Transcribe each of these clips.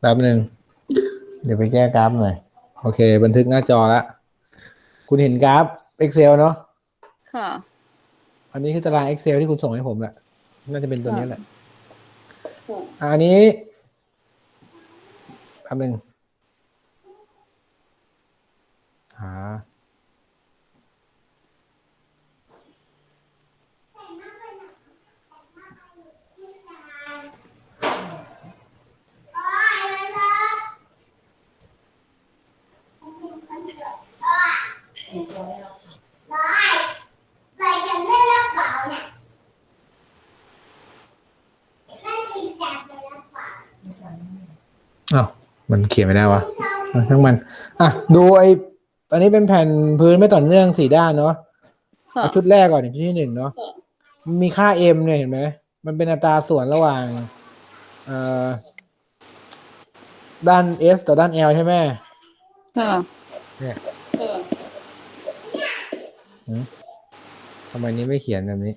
แป๊บหนึ่งเดี๋ยวไปแก้กราฟหน่อย โอเค บันทึกหน้าจอละคุณเห็นกราฟ Excel เนาะค่ะ อันนี้คือตาราง Excel ที่คุณส่งให้ผมแหละ น่าจะเป็นตัวนี้แหละค่ะอะอันนี้แป๊บหนึ่งหา ไปกันเล่นแล้วเปล่าเนี่ยนั่นสิจับไปแล้วเปล่าอ้าวมันเขียนไม่ได้วะอะทั้งมัน อะ ดูไออันนี้เป็นแผ่นพื้นไม่ต่อเนื่องสี่ด้านเนาะค่ะ เอาชุดแรกก่อนชุดที่หนึ่งเนาะมันมีค่า m เนี่ยเห็นไหม มันเป็นอัตราส่วนระหว่างเอ่อด้าน s ต่อด้าน l ใช่ไหม ค่ะ เนี่ยค่ะ ทำไมนี้ไม่เขียนแบบนี้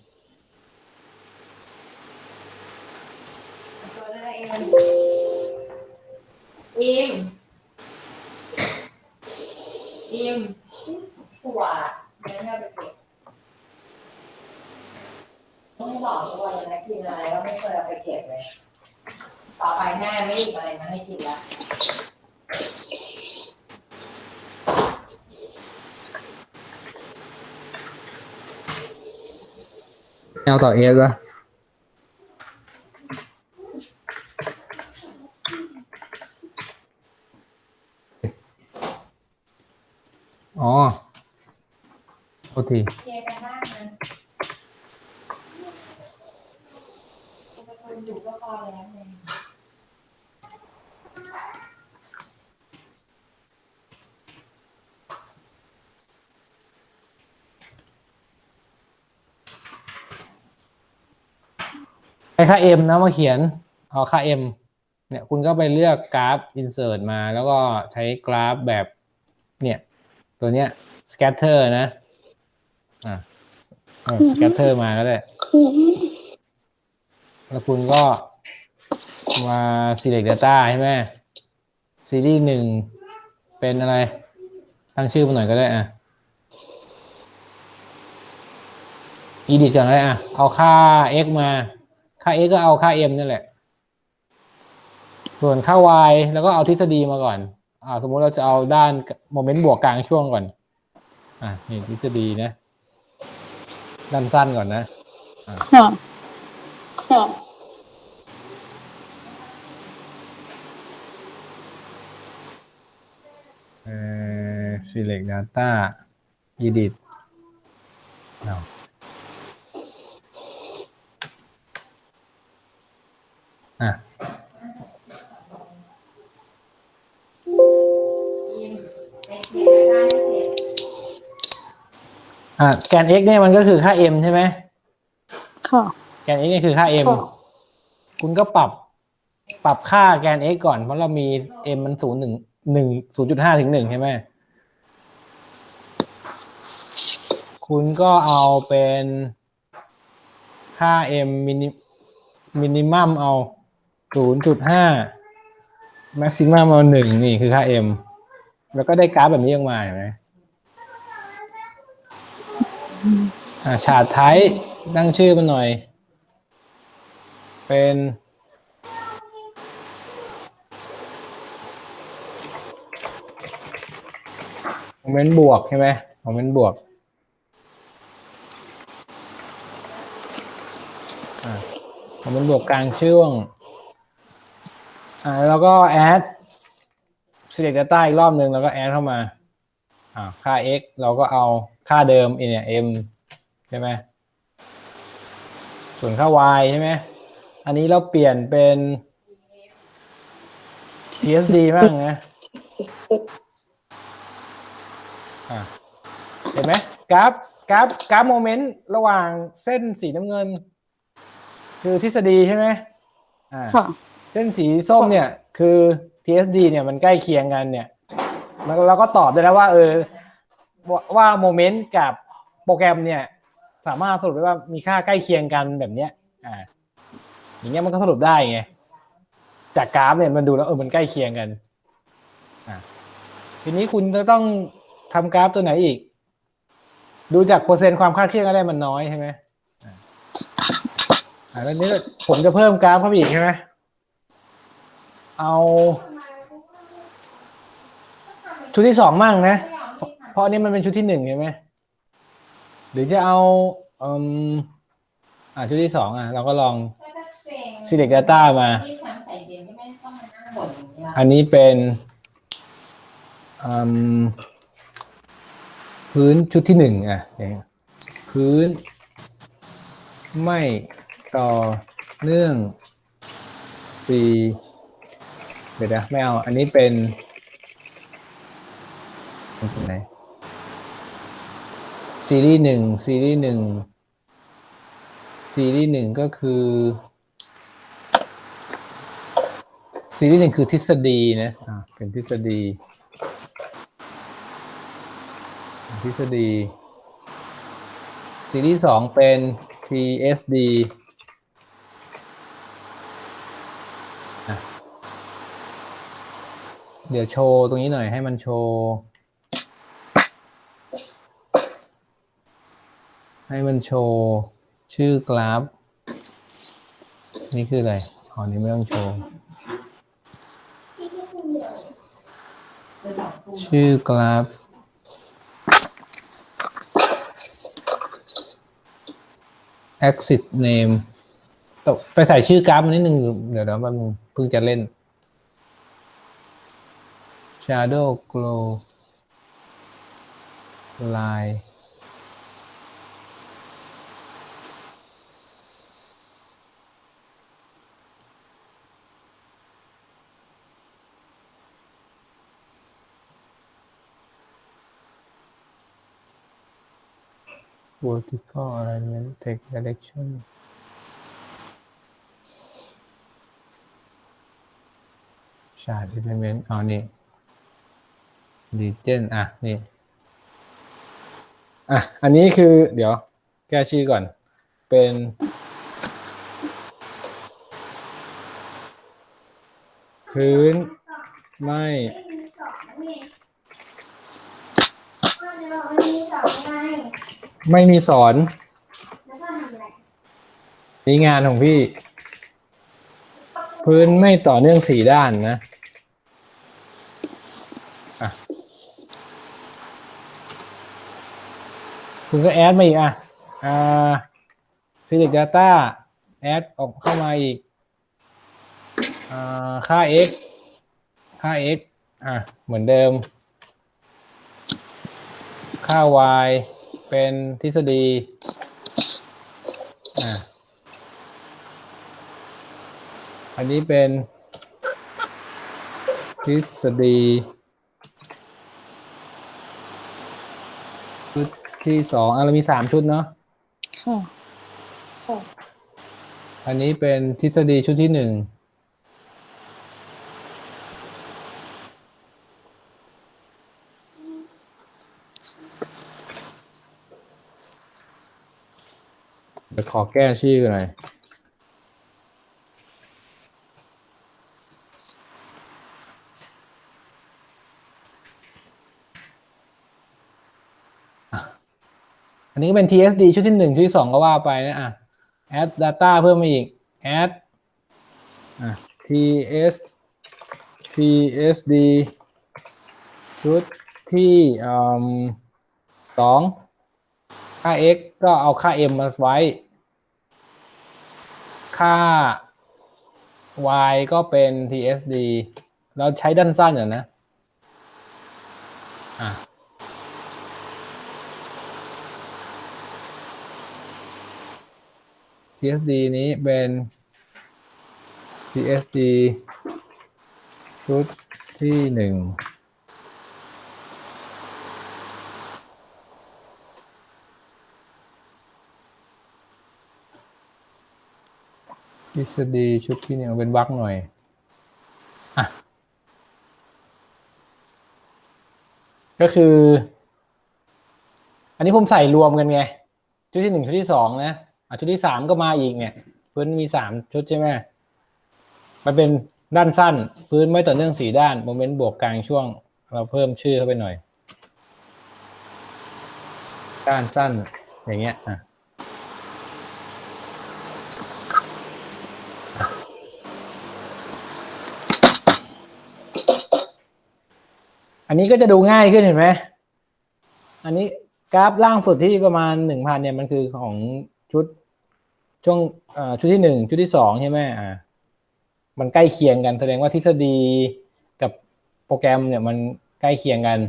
อิมอิมถั่วเนื้อเนี่ไปเก็บไม่บอกทุกวันเลยนะกินอะไรก็ไม่เคยเอาไปเก็บเลย ต่อไปแม่ไม่หยิบอะไรมาให้กินละ l ต่อ s ป่ะอ๋อโทษที เก็บกันบ้างนะคนอยู่ก็พอแล้วไง ไอ้ค่า m นะมาเขียนเอาค่า m เนี่ยคุณก็ไปเลือกกราฟ insert มา แล้วก็ใช้กราฟแบบเนี่ยตัวเนี้ย scatter นะอะเออ scatter มาก็ได้แล้วคุณก็มา select data ใช่ไหมซีรีส์หนึ่งเป็นอะไร ตั้งชื่อมาหน่อยก็ได้อะ edit ก่อนก็ได้อะ เอาค่า x มา ค่า x ก็เอาค่า m นั่นแหละ ส่วนค่า y แล้วก็เอาทฤษฎีมาก่อน อ่า สมมุติเราจะเอาด้านโมเมนต์บวกกลางช่วงก่อน อะนี่ทฤษฎีนะ ด้านสั้นก่อนนะค่ะค่ะเอ่อ select data edit เอา อะอิมไปเก็บไปได้ให้เสร็จอะแกน x เนี่ยมันก็คือค่า m ใช่ไหมค่ะ แกน x เนี่ยคือค่า m ค่ะ คุณก็ปรับ ปรับค่าแกน x ก่อน เพราะเรามี m มันศูนย์หนึ่งหนึ่งศูนย์จุดห้าถึงหนึ่งใช่ไหม คุณก็เอาเป็นค่า m มินิมินิมัมเอา ศูนย์จุดห้าแม็กซิมัมเอาหนึ่งนี่คือค่า m แล้วก็ได้กราฟแบบนี้ออกมาเห็นไหมอ่าชาร์ตไทตั้งชื่อมันหน่อย เป็นโมเมนต์บวกใช่ไหมโมเมนต์บวกอ่าโมเมนต์บวกกลางช่วง อ่าแล้วก็ add select data อีกรอบหนึ่งแล้วก็ add เข้ามาอ่าค่า x เราก็เอาค่าเดิมเนี่ย m ใช่ไหมส่วนค่า y ใช่ไหมอันนี้เราเปลี่ยนเป็น PSD บ้างนะอะเห็นไหมกราฟกราฟกราฟโมเมนต์ระหว่างเส้นสีน้ำเงิน คือทฤษฎีใช่ไหมอ่า ค่ะเส้นสีส้มเนี่ยคือ TSD เนี่ยมันใกล้เคียงกันเนี่ยมันเราก็ตอบได้แล้วว่า เออ ว่าโมเมนต์กับโปรแกรมเนี่ย สามารถสรุปได้ว่ามีค่าใกล้เคียงกันแบบเนี้ย อ่า อย่างเงี้ยมันก็สรุปได้ไงจากกราฟเนี่ยมันดูแล้วเออมันใกล้เคียงกันอะทีนี้คุณจะต้องทำกราฟตัวไหนอีก ดูจากเปอร์เซ็นต์ความคาดเคลื่อนก็ได้มันน้อยใช่ไหมอะอ่าแล้วนี้ผมจะเพิ่มกราฟเข้าไปอีกใช่ไหม เอาชุดที่สองมั่งนะ เพราะอันนี้มันเป็นชุดที่หนึ่งใช่ไหมหรือจะเอาอืมอ่าชุดที่สองอะ เราก็ลอง select data มาที่ฉันใส่เดียนที่ไม่ต้องมานั่งบ่นอย่างเงี้ยอันนี้เป็นอืมพื้นชุดที่หนึ่งอะพื้น ไม่ต่อเนื่องสีเดี๋ยวนะไม่เอา อันนี้เป็นนไหนซีรีส์หนึ่งซีรีส์หนึ่งซีรีส์หนึ่งก็คือ ซีรีส์หนึ่งคือทฤษฎีนะอ่าเป็นทฤษฎี ทฤษฎี ซีรีส์สองเป็น TSD อะ เดี๋ยวโชว์ตรงนี้หน่อยให้มันโชว์ ให้มันโชว์ ชื่อกราฟ นี่คืออะไรอ๋อนี่ไม่ต้องโชว์ ชื่อกราฟ exit name ตกไปใส่ชื่อกราฟมานิดนึง เดี๋ยวเดี๋ยวแป๊บนึงเพิ่งจะเล่น shadow glow line vertical alignment take direction ชาร์ด element เอานี่ region อะ นี่ อะ อันนี้คือเดี๋ยว แก้ชื่อก่อน เป็นพื้น ไม่ไม่มีสองนี่ก็จะบอกว่ามีสองไม่มีสอนแล้วก็ทำอะไรนี่งานของพี่ พื้นไม่ต่อเนื่องสี่ด้านนะ คุณก็แอดมาอีกอะอ่า select data แอดออกเข้ามาอีกอ่าค่า x ค่า x อะเหมือนเดิม ค่า y เป็นทฤษฎีอะอันนี้เป็นทฤษฎีชุด ที่สองอะเรามีสามชุดเนาะค่ะอันนี้เป็นทฤษฎีชุดที่หนึ่งเดี๋ยวขอแก้ชื่อหน่อย อันนี้ก็เป็น TSD ชุดที่หนึ่งชุดที่สองก็ว่าไปนะอะ add data เพิ่มมาอีก add อะ ts tsd ชุดที่สองค่า x ก็เอาค่า m มาไว้ ค่า y ก็เป็น tsd เราใช้ด้านสั้นอย่างนะ อะ TSD นี้เป็น TSD ชุดที่หนึ่งทฤษฎีชุดที่หนึ่งเอาเป็นวักหน่อยอะก็คือ อันนี้ผมใส่รวมกันไง ชุดที่หนึ่งชุดที่สองนะอ่ะชุดที่สามก็มาอีกเนี่ยพิ่นมีสามชุดใช่ไหมมันเป็นด้านสั้น พื้นไม่ต่อเนื่องสี่ด้านโมเมนต์บวกกลางช่วง เราเพิ่มชื่อเข้าไปหน่อย ด้านสั้นอย่างเงี้ยอะอันนี้ก็จะดูง่ายขึ้นเห็นไหม อันนี้กราฟล่างสุดที่ประมาณหนึ่งพันเนี่ยมันคือของชุด ช่วงเอ่อชุดที่หนึ่งชุดที่สองใช่ไหมอ่ามันใกล้เคียงกันแสดงว่าทฤษฎีกับโปรแกรมเนี่ยมันใกล้เคียงกัน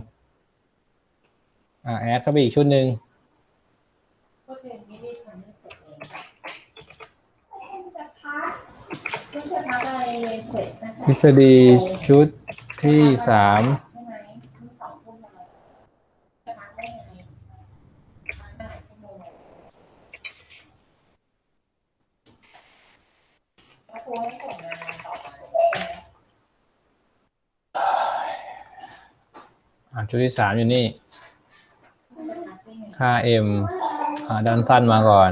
อ่าแอดเข้าไปอีกชุดหนึ่งก็คือไม่ได้ทำให้เสร็จเอง จะพัก รู้สึกทำอะไรเรียนเสร็จนะคะ ทฤษฎีชุดที่สาม ใช่ไหมมีสองทุ่มแล้วจะพักได้ไงพักได้ชั่วโมงแล้วครูให้ส่งงานต่อมาใช่ไหม อ่าชุดที่สามอยู่นี่จะพักได้ไงค่า m อ่าด้านสั้นมาก่อน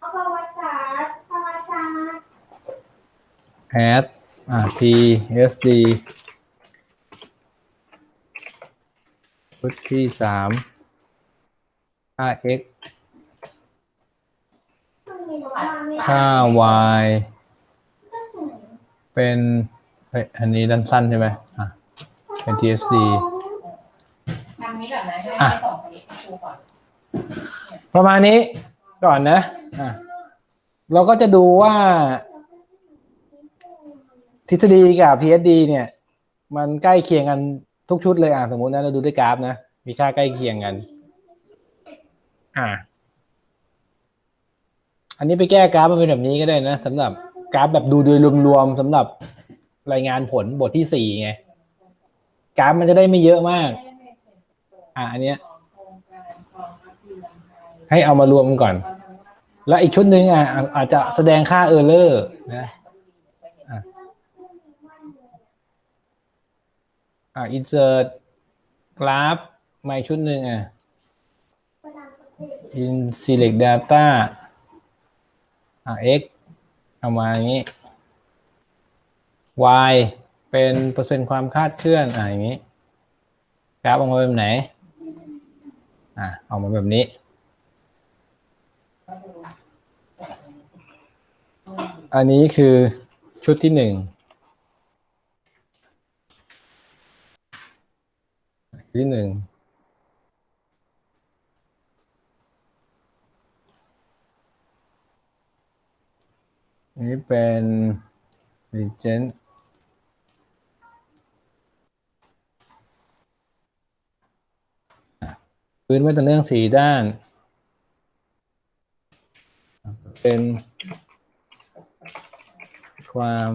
เอาประวัติศาสตร์ประวัติศาสตร์ add อ่า p sd ชุดที่สามค่า x ต้องมีน้องมาไม่ได้ค่า y ก็สูงเป็นเฮ้ยอันนี้ด้านสั้นใช่ไหมอะเป็น TSD ทำนี้ก่ อะประมาณนี้ก่อนนะอะเราก็จะดูว่า ทฤษฎีกับ PSD เนี่ย มันใกล้เคียงกันทุกชุดเลยอะสมมุตินะเราดูด้วยกราฟนะ มีค่าใกล้เคียงกัน อะอันนี้ไปแก้กราฟมันเป็นแบบนี้ก็ได้นะสำหรับกราฟแบบดูโดยรวมๆสำหรับรายงานผลบทที่สี่ไงกราฟมันจะได้ไม่เยอะมาก อะอันเนี้ยให้เอามารวมกันก่อน แล้วอีกชุดหนึ่งอะอาจจะแสดงค่าเออร์เลอร์นะอ่า insert กราฟมาอีกชุดหนึ่งอะ in select data อ่า x เอามาอย่างนี้ y เป็นเปอร์เซ็นต์ความคาดเคลื่อนอ่าอย่างนี้ กราฟออกมาแบบไหน อ่าออกมาแบบนี้ อันนี้คือชุดที่หนึ่งที่หนึ่งอันนี้เป็น Regent พื้นไม่ต่อเนื่องสี่ด้าน เป็นความ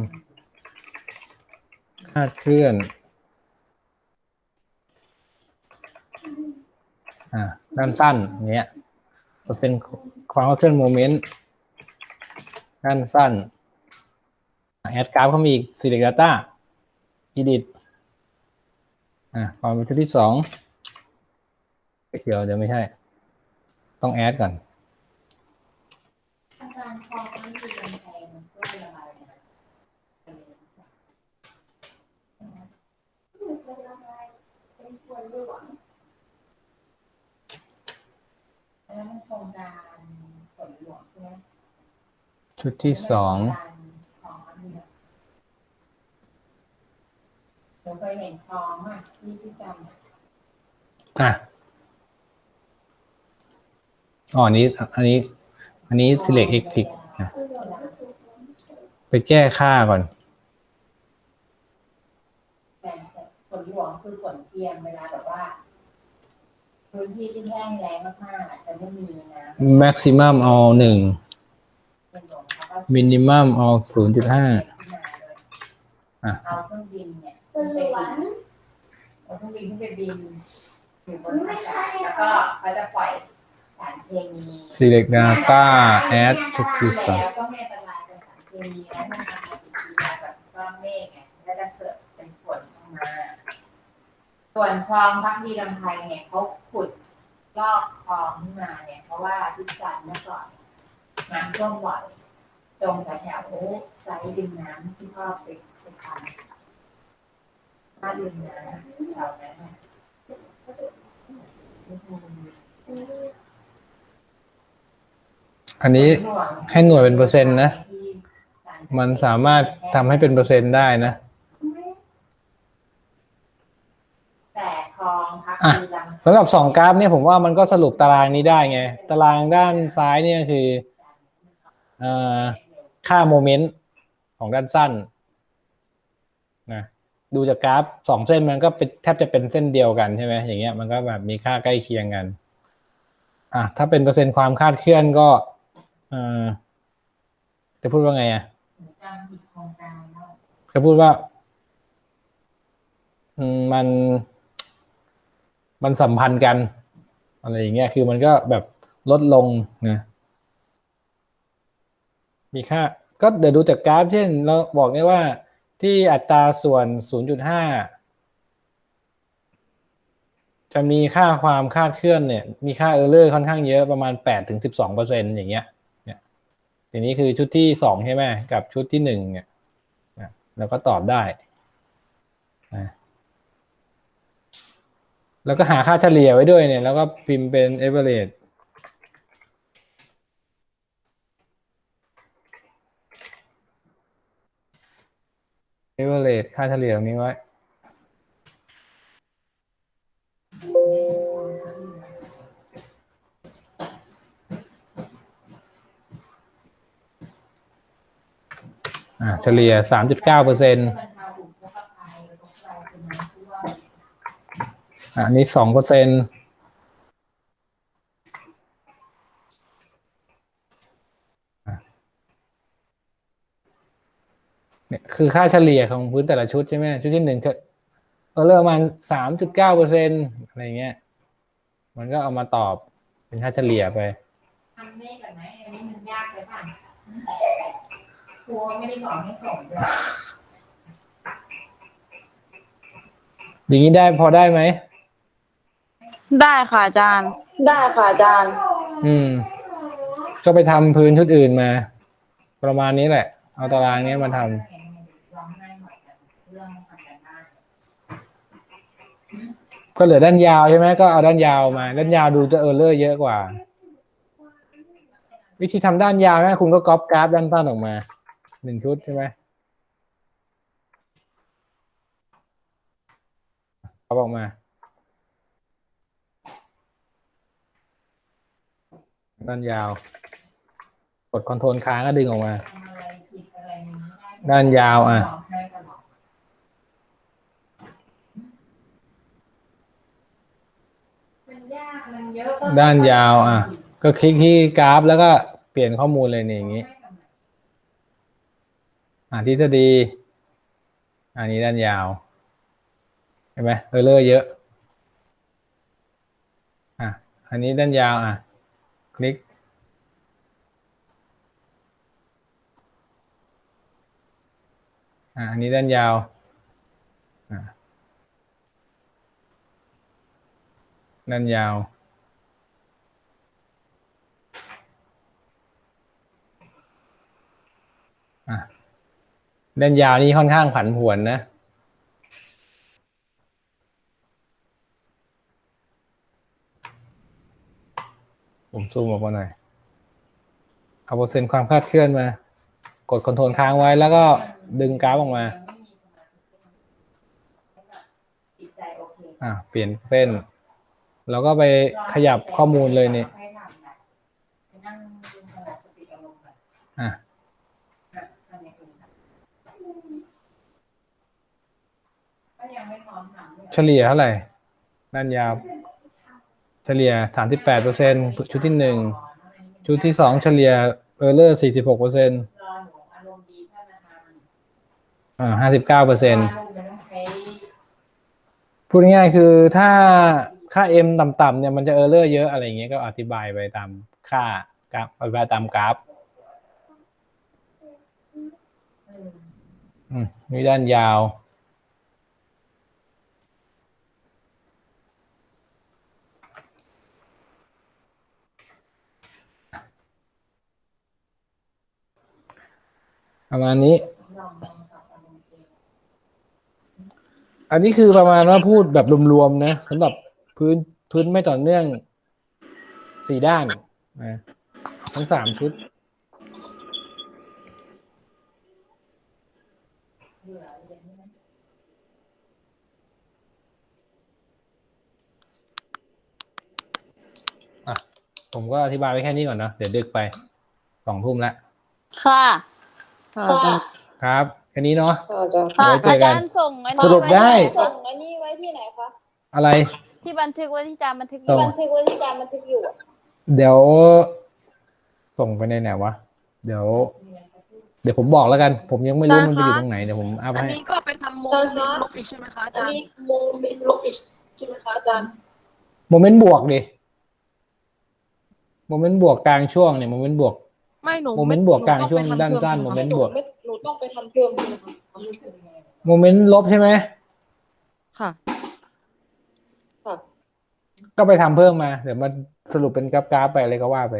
คาดเคลื่อนอ่าด้านสั้นเงี้ยจะเป็นความคาดเคลื่อนโมเมนต์ด้านสั้นแอดกราฟเขามีอีก select data edit อ่าความเป็นชุดที่สอง เดี๋ยวเดี๋ยวไม่ใช่ ต้องแอดก่อน อาจารย์พอมันเรียนแพงมันก็ระบายนะเป็นอะไรเป็นส่วนหลวงแล้วมันโครงการฝนหลวงใช่ไหมชุดที่สองของอันนี้นะหนูเคยเห็นคลองอะที่ที่จำอะ อะอ๋ออันนี้ อันนี้ อันนี้ select x pick อะไปแก้ค่าก่อนแต่ฝนหลวงคือฝนเทียมเวลาแบบว่า พื้นที่ที่แห้งแล้งมากๆอาจจะไม่มีน้ำ maximum เอาหนึ่งเป็นหลวงเขาก็ minimum เอาศูนย์จุดห้าขึ้นมาเลยอะเอาเครื่องบินเนี่ยส่วนหลวงเอาเครื่องบินขึ้นไปบินอยู่บนอากาศแล้วก็เขาจะปล่อย สารเคมี select data add ชุดที่สองแล้วก็ไม่อันตรายเป็นสารเคมีแล้วมันทำปฏิกิริยาแบบก้อนเมฆไงแล้วจะเกิดเป็นฝนออกมา ส่วนคลองพักดีลำไพเนี่ยเขาขุดลอกคลองขึ้นมาเนี่ย เพราะว่าพิจันเมื่อก่อนน้ำท่วมบ่อยตรงแถวๆไซต์ดินน้ำที่พ่อไปไปสุพรรณน่าดูนะแถวนั้นน่ะ อืมอันนี้ให้หน่วยเป็นเปอร์เซ็นต์นะ มันสามารถทำให้เป็นเปอร์เซ็นต์ได้นะแต่คลองพักอะดีลำสำหรับสองกราฟเนี่ยผมว่ามันก็สรุปตารางนี้ได้ไง ตารางด้านซ้ายเนี่ยคือเอ่อค่าโมเมนต์ของด้านสั้นนะดูจากกราฟสองเส้นมันก็เป็นแทบจะเป็นเส้นเดียวกันใช่ไหมอย่างเงี้ยมันก็แบบมีค่าใกล้เคียงกันอะถ้าเป็นเปอร์เซ็นต์ความคาดเคลื่อนก็ เออจะพูดว่าไงอะจำผิดโครงการแล้วจะพูดว่ามัน มันสัมพันธ์กัน อะไรอย่างเงี้ย คือมันก็แบบลดลงนะ มีค่า ก็เดี๋ยวดูจากกราฟ เช่น เราบอกได้ว่าที่อัตราส่วน 0.5 จะมีค่าความคาดเคลื่อนเนี่ย มีค่าเออร์เลอร์ค่อนข้างเยอะประมาณ8ถึง12เปอร์เซ็นอย่างเงี้ย ทีนี้คือชุดที่สองใช่ไหมกับชุดที่หนึ่งเนี่ยนะแล้วก็ตอบได้นะแล้วก็หาค่าเฉลี่ยไว้ด้วยเนี่ย แล้วก็พิมพ์เป็น average average ค่าเฉลี่ยตรงนี้ไว้ เฉลี่ย3.9เปอร์เซ็นต์บรรเทาอุทกภัยอุทกภัยคือน้ำท่วมอันนี้สองเปอร์เซ็นต์เนี่ยคือค่าเฉลี่ยของพื้นแต่ละชุดใช่ไหมชุดที่หนึ่งจะเออเริ่มประมาณสามจุดเก้าเปอร์เซ็นต์อะไรเงี้ย มันก็เอามาตอบเป็นค่าเฉลี่ยไปทำได้กันไหมอันนี้มันยากไปป่ะ ครูไม่ได้บอกให้ส่งด้วยอย่างนี้ได้พอได้ไหม ได้ค่ะอาจารย์ ได้ค่ะอาจารย์ อืม ก็ไปทำพื้นชุดอื่นมา ประมาณนี้แหละ เอาตารางนี้มาทำร้องไห้หน่อยแต่เรื่องทำกันบ้านก็เหลือด้านยาวใช่ไหมก็เอาด้านยาวมา ด้านยาวดูจะเออร์เลอร์เยอะกว่า วิธีทำด้านยาวนะคุณก็ก๊อปกราฟด้านต้นออกมา หนึ่งชุดใช่ไหมก๊อปออกมาด้านยาว กดคอนโทรลค้างก็ดึงออกมาทำอะไรผิดอะไรนี้ได้ด้านยาวอะบอกให้ตลอดมันยากมันเยอะก็ด้านยาวอะ ก็คลิกที่กราฟแล้วก็เปลี่ยนข้อมูลเลยนี่อย่างนี้ อ่าทฤษฎี อันนี้ด้านยาว เห็นไหมเออเลอร์เยอะ อะ อันนี้ด้านยาวอะ คลิก อะอันนี้ด้านยาวอะด้านยาว ด้านยาวนี่ค่อนข้างผันผวนนะ ผมซูมออกมาหน่อย เอาเปอร์เซ็นต์ความคลาดเคลื่อนมา กดคอนโทรลค้างไว้แล้วก็ดึงกราฟออกมาอะเปลี่ยนเส้น แล้วก็ไปขยับข้อมูลเลยนี่ให้ทำแบบไปนั่งดูสงบสติอารมณ์แบบอะ แบบทำอย่างอื่นแบบก็ยังไม่พร้อมทำด้วย เฉลี่ยเท่าไหร่ด้านยาว เฉลี่ยสามสิบแปดเปอร์เซ็นชุดที่หนึ่งชุดที่สองเฉลี่ยเออร์เลอร์สี่สิบหกเปอร์เซ็นรอหนูอารมณ์ดีท่านนะคะอ่าห้าสิบเก้าเปอร์เซ็นต้องใช้พูดง่ายๆคือถ้าค่า M ต่ำๆเนี่ยมันจะเออร์เลอร์เยอะอะไรอย่างเงี้ยก็อธิบายไปตามค่ากราฟอธิบายตามกราฟอออืมนี่ด้านยาว ประมาณนี้ อันนี้คือประมาณว่าพูดแบบรวมๆนะสำหรับพื้นพื้นไม่ต่อเนื่องสี่ด้านนะทั้งสามชุด ผมก็อธิบายไว้แค่นี้ก่อนเนอะเดี๋ยวดึกไปสองทุ่มแล้วค่ะ ครับแค่นี้เนาะ ค่ะไว้เจออากัจานรย์ส่งอันสรุปได้ส่งอันนี้ไว้ที่ไหนคะอะไร ที่บันทึกไว้ที่จานบันทึกอส่ยู่ง บันทึกไว้ที่จานบันทึกอยู่อะเดี๋ยว ส่งไปในไหนวะ เดี๋ยว เดี๋ยวผมบอกแล้วกัน ผมยังไม่รู้มันไปอยู่ตรงไหนเดี๋ยวผมอัพอันให้ นี้ก็ไปทำโมเมนต์ลบอีกใช่ไหมคะอาจารย์โมเมนต์ลบอีกใช่ไหมคะอาจารย์ โมเมนต์บวกดิ โมเมนต์บวกกลางช่วงเนี่ย โมเมนต์บวก ไม่หนูโมเมนต์บวกกลางช่วงด้านสั้นโมเมนต์บวกหนูต้องไปทำเพิ่มใช่ไหมคะโมเมนต์ลบใช่ไหมค่ะค่ะ ก็ไปทำเพิ่มมา เดี๋ยวมาสรุปเป็นกราฟกราฟๆไปอะไรก็ว่าไป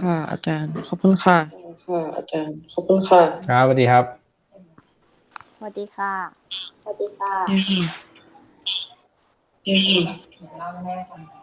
ค่ะ อาจารย์ขอบคุณค่ะค่ะอาจารย์ขอบคุณค่ะครับสวัสดีครับสวัสดีค่ะสวัสดีค่ะนี่ค่ะนี่ค่ะเดี๋ยวเล่าให้แม่ฟัง